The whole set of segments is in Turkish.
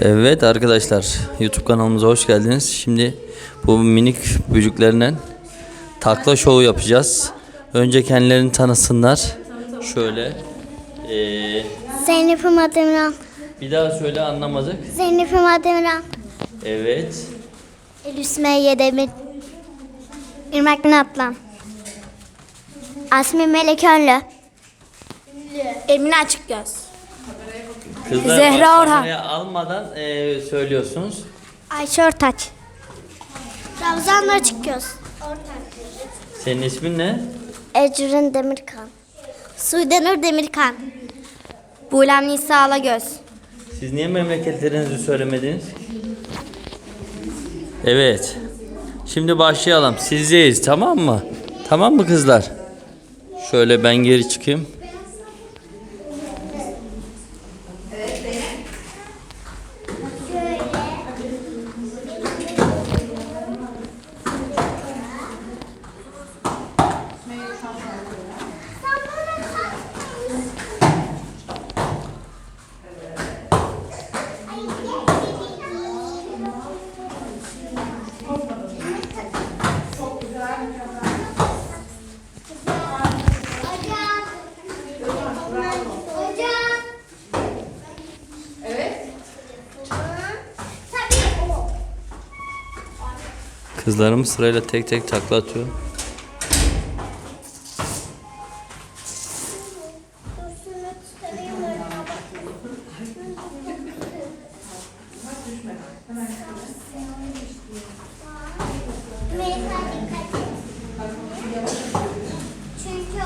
Evet arkadaşlar YouTube kanalımıza hoş geldiniz. Şimdi bu minik bücüklerle takla şovu yapacağız. Önce kendilerini tanısınlar. Şöyle. Ee, Zeynep Demirhan. bir daha söyle anlamadık. Zeynep Demirhan. Evet. Elif Sümeyye Demir. İrmak Bin Atlan. Asmi Melek Önlü. Emine Açıkgöz. Kızlar Zehra Orhan. almadan ee, söylüyorsunuz. Ayşe Ortaç. Ravzan Açıkgöz. Senin ismin ne? Ecrin Demirkan. Sudenur Demirkan. Buğlem Nisa Alagöz. Siz niye memleketlerinizi söylemediniz? Evet. Şimdi başlayalım. Sizdeyiz tamam mı? Tamam mı kızlar? Şöyle ben geri çıkayım. Kızlarımız sırayla tek tek takla atıyor. Melisa dikkat et. Çünkü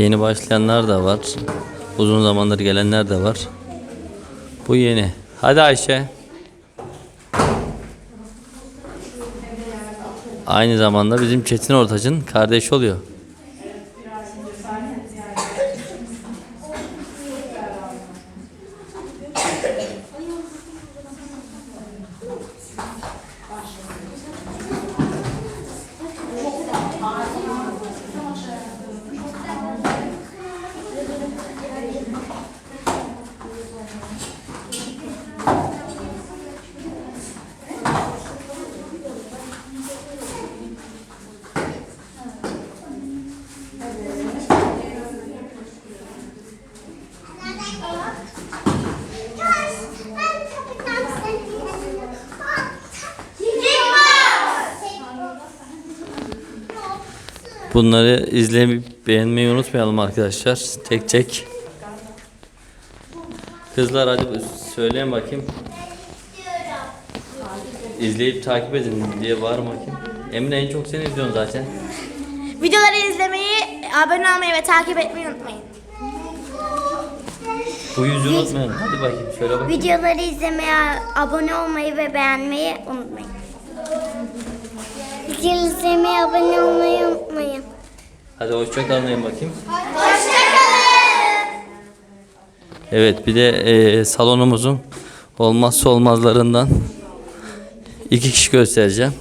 Yeni başlayanlar da var. Uzun zamandır gelenler de var. Bu yeni. Hadi Ayşe. Aynı zamanda bizim Çetin Ortaç'ın kardeşi oluyor. Bunları izleyip beğenmeyi unutmayalım arkadaşlar. Tek tek. Kızlar hadi söyleyin bakayım. İzleyip takip edin diye var bakayım. Emine en çok seni izliyorsun zaten. Videoları izlemeyi, abone olmayı ve takip etmeyi unutmayın. Bu yüzü unutmayın. Hadi bakayım söyle bakayım. Videoları izlemeye, abone olmayı ve beğenmeyi unutmayın. Videoları izlemeye, abone olmayı unutmayın. Hadi hoşça kalın bakayım. Evet bir de e, salonumuzun olmazsa olmazlarından İki kişi göstereceğim.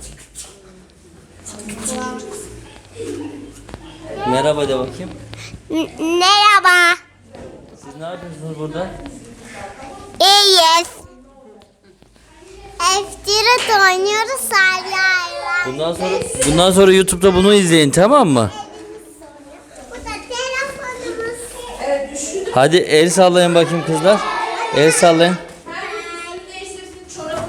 Merhaba de bakayım. Merhaba. Siz ne yapıyorsunuz burada? İyiyiz. F-Tirat oynuyoruz Salya'yla. Bundan sonra bundan sonra YouTube'da bunu izleyin tamam mı? Bu da telefonumuz. Hadi el sallayın bakayım kızlar. El sallayın.